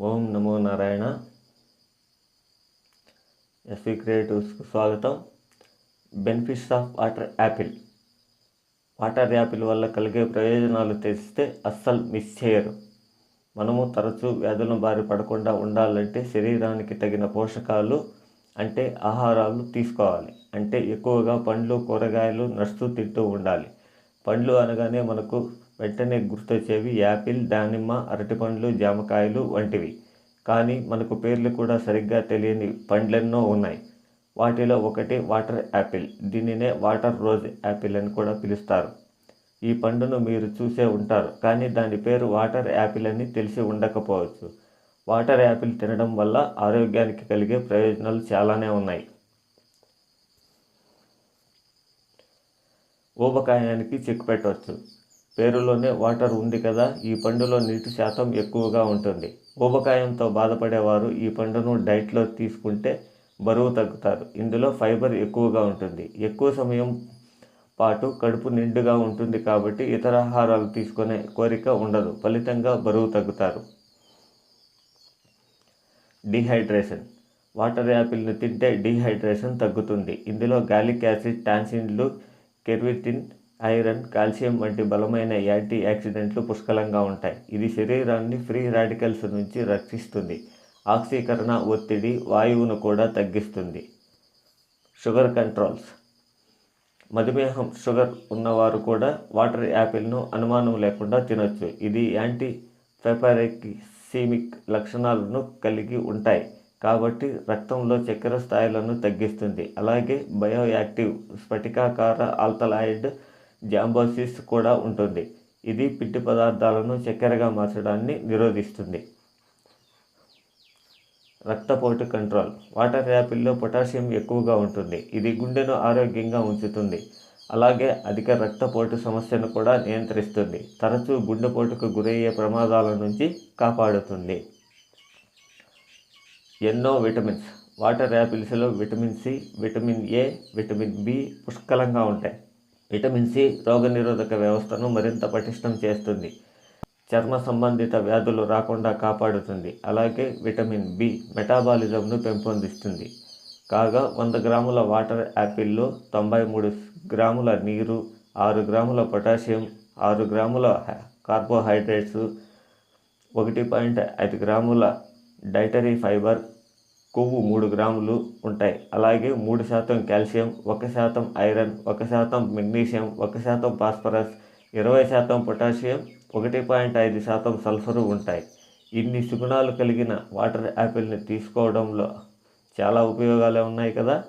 ఓం నమో Narayana. SV క్రియేటివ్స్కు స్వాగతం. Benefits of water apple. Water apple వల్ల కలిగే ప్రయోజనాలు తెలిస్తే అస్సలు మిస్ చేయరు. మనము తరచూ వ్యాధుల బారి పడకుండా ఉండాలంటే శరీరానికి తగిన పోషకాలు అంటే ఆహారాలు తీసుకోవాలి. అంటే ఎక్కువగా పండ్లు కూరగాయలు నడుస్తూ తింటూ ఉండాలి. పండ్లు అనగానే మనకు వెంటనే గుర్తొచ్చేవి యాపిల్ దానిమ్మ అరటిపండ్లు జామకాయలు వంటివి. కానీ మనకు పేర్లు కూడా సరిగ్గా తెలియని పండ్లెన్నో ఉన్నాయి. వాటిలో ఒకటి వాటర్ యాపిల్. దీనినే వాటర్ రోజ్ యాపిల్ అని కూడా పిలుస్తారు. ఈ పండును మీరు చూసే ఉంటారు. కానీ దాని పేరు వాటర్ యాపిల్ అని తెలిసి ఉండకపోవచ్చు. వాటర్ యాపిల్ తినడం వల్ల ఆరోగ్యానికి కలిగే ప్రయోజనాలు చాలానే ఉన్నాయి. ఊబకాయానికి చెక్ పెట్టవచ్చు పేరులోనే వాటర్ ఉంది కదా ఈ పండులో నీటి శాతం ఎక్కువగా ఉంటుంది. ఊబకాయంతో బాధపడేవారు ఈ పండును డైట్లో తీసుకుంటే బరువు తగ్గుతారు. ఇందులో ఫైబర్ ఎక్కువగా ఉంటుంది. ఎక్కువ సమయం పాటు కడుపు నిండుగా ఉంటుంది కాబట్టి ఇతర ఆహారాలు తీసుకునే కోరిక ఉండదు. ఫలితంగా బరువు తగ్గుతారు. డిహైడ్రేషన్. వాటర్ యాపిల్ని తింటే డిహైడ్రేషన్ తగ్గుతుంది. ఇందులో గాలిక్ యాసిడ్ టాన్సిన్లు కెర్విటిన్ ఐరన్ కాల్షియం వంటి బలమైన యాంటీ ఆక్సిడెంట్లు పుష్కలంగా ఉంటాయి. ఇది శరీరాన్ని ఫ్రీ రాడికల్స్ నుంచి రక్షిస్తుంది. ఆక్సీకరణ ఒత్తిడి వాయువును కూడా తగ్గిస్తుంది. Sugar controls. మధుమేహం షుగర్ ఉన్నవారు కూడా వాటర్ యాపిల్ను అనుమానం లేకుండా తినొచ్చు. ఇది యాంటీ ఫెపరెక్సీమిక్ లక్షణాలను కలిగి ఉంటాయి. కాబట్టి రక్తంలో చక్కెర స్థాయిలను తగ్గిస్తుంది. అలాగే బయోయాక్టివ్ స్ఫటికాకార ఆల్కలాయిడ్ జాంబోసిస్ కూడా ఉంటుంది. ఇది పిండి పదార్థాలను చక్కెరగా మార్చడాన్ని నిరోధిస్తుంది. రక్తపోటు కంట్రోల్. వాటర్ యాపిల్లో పొటాషియం ఎక్కువగా ఉంటుంది. ఇది గుండెను ఆరోగ్యంగా ఉంచుతుంది. అలాగే అధిక రక్తపోటు సమస్యను కూడా నియంత్రిస్తుంది. తరచూ గుండెపోటుకు గురయ్యే ప్రమాదాల నుంచి కాపాడుతుంది. ఎన్నో vitamins. Water యాపిల్స్లో vitamin C vitamin A vitamin B పుష్కలంగా ఉంటాయి. విటమిన్ సి రోగనిరోధక వ్యవస్థను మరింత పటిష్టం చేస్తుంది. చర్మ సంబంధిత వ్యాధులు రాకుండా కాపాడుతుంది. అలాగే విటమిన్ బి మెటాబాలిజంను పెంపొందిస్తుంది. కాగా వంద గ్రాముల వాటర్ యాపిల్లో తొంభై మూడు గ్రాముల నీరు ఆరు గ్రాముల పొటాషియం ఆరు గ్రాముల కార్బోహైడ్రేట్స్ ఒకటి పాయింట్ ఐదు గ్రాముల డైటరీ ఫైబర్ కొవ్వు మూడు గ్రాములు ఉంటాయి. అలాగే మూడు శాతం కాల్షియం ఒక శాతం ఐరన్ ఒక శాతం మెగ్నీషియం ఒక శాతం ఫాస్ఫరస్ ఇరవై శాతం పొటాషియం ఒకటి పాయింట్ ఐదు శాతం సల్ఫరు ఉంటాయి. ఇన్ని సుగుణాలు కలిగిన వాటర్ యాపిల్ని తీసుకోవడంలో చాలా ఉపయోగాలే ఉన్నాయి కదా?